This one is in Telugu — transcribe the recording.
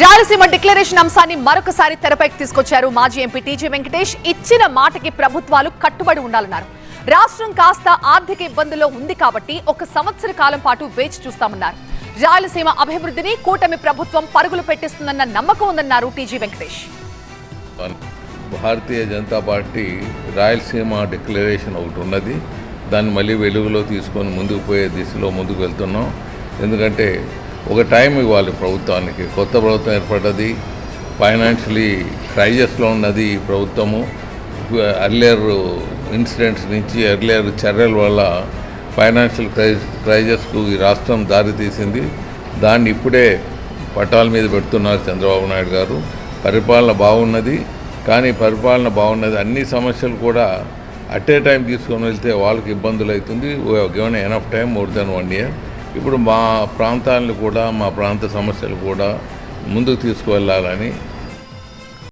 రాయలసీమ డిక్లరేషన్ అంశాన్ని మరొకసారి తెరపైకి తీసుకొచ్చారు మాజీ ఎంపీ టీజీ వెంకటేష్. ఇచ్చిన మాటకి ప్రభుత్వాలు కట్టుబడి ఉండాలన్నారు. రాష్ట్రం కాస్త ఆర్థిక ఇబ్బందుల్లో ఉంది కాబట్టి ఒక సంవత్సర కాలం పాటు వేచి చూస్తామన్నారు. రాయలసీమ అభివృద్ధిని కూటమి ప్రభుత్వం పరుగులు పెట్టిస్తుందన్న నమ్మకం ఉందన్నారు TG Venkatesh. Bharatiya Janata party Rayalaseema declaration ఒకటి ఉన్నది. దాన్ని మళ్ళీ వెలుగులో తీసుకొని ముందుకు పోయే దిశలో ముందుకు వెళ్తున్నాం. ఎందుకంటే ఒక టైం ఇవ్వాలి ప్రభుత్వానికి. కొత్త ప్రభుత్వం ఏర్పడ్డది. ఫైనాన్షియలీ క్రైజెస్లో ఉన్నది ఈ ప్రభుత్వము. అర్లియర్ ఇన్సిడెంట్స్ నుంచి అర్లియర్ చర్యల వల్ల ఫైనాన్షియల్ క్రైజ్ క్రైజెస్కు ఈ రాష్ట్రం దారితీసింది. దాన్ని ఇప్పుడే పట్టాల మీద పెడుతున్నారు చంద్రబాబు నాయుడు గారు. పరిపాలన బాగున్నది. కానీ పరిపాలన బాగున్నది. అన్ని సమస్యలు కూడా అట్ ఏ టైం తీసుకొని వెళ్తే వాళ్ళకి ఇబ్బందులు అవుతుంది. Given enough time more than one year ఇప్పుడు మా ప్రాంతాలను కూడా మా ప్రాంత సమస్యలు కూడా ముందుకు తీసుకువెళ్ళాలని